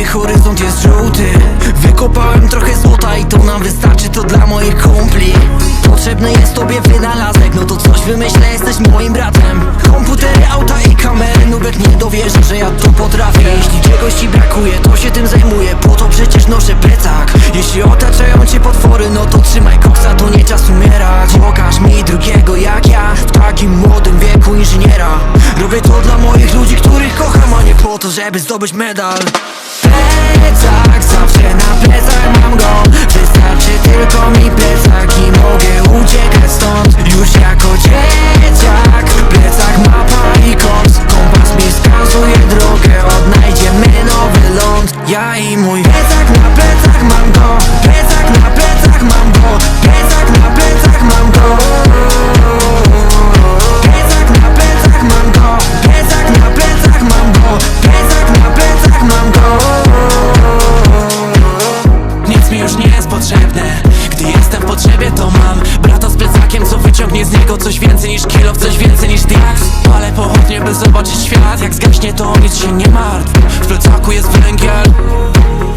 gdy horyzont jest żółty. Wykopałem trochę złota i to nam wystarczy, to dla moich kumpli. Potrzebny jest tobie wynalazek, no to coś wymyślę, jesteś moim bratem. Komputery, auta i kamery, nubek nie dowierzy, że ja to potrafię. Jeśli czegoś ci brakuje, to się tym zajmuję, po to przecież noszę plecak. Jeśli otaczają cię potwory, no to trzymaj koksa, to nie czas umierać. Pokaż mi drugiego jak ja, w takim młodym wieku inżyniera. Robię to dla żeby zdobyć medal. Plecak, zawsze na plecach mam go wyciągnie z niego coś więcej niż kilo Coś więcej niż diaks. Palę pochodnie by zobaczyć świat Jak zgaśnie to nic się nie martw. W plecaku jest węgiel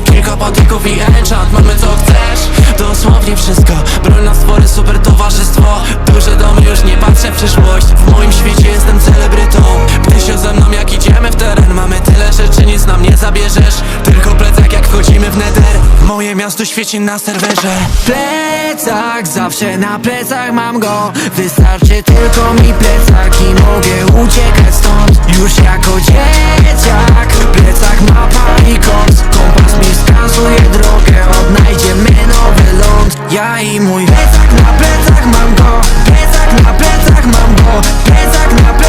Kilka patyków i enchant Mamy co chcesz? Dosłownie wszystko. Broń na stwory, super towarzystwo. Duże domy już nie patrzę w przyszłość. W moim świecie jestem celebrytą. Gdy się ze mną jak idziemy w teren Mamy tyle rzeczy, nic nam nie zabierzesz. Tylko plecak jak wchodzimy w nether Moje miasto świeci na serwerze. Plecak, zawsze na plecach mam go. Wystarczy tylko mi plecak i mogę uciekać stąd. Już jako dzieciak Plecak, mapa i kąt. Kompas mi wskazuje drogę Odnajdziemy nowy ląd. Ja i mój plecak na plecach mam go. Plecak na plecach mam go. Plecak na plecach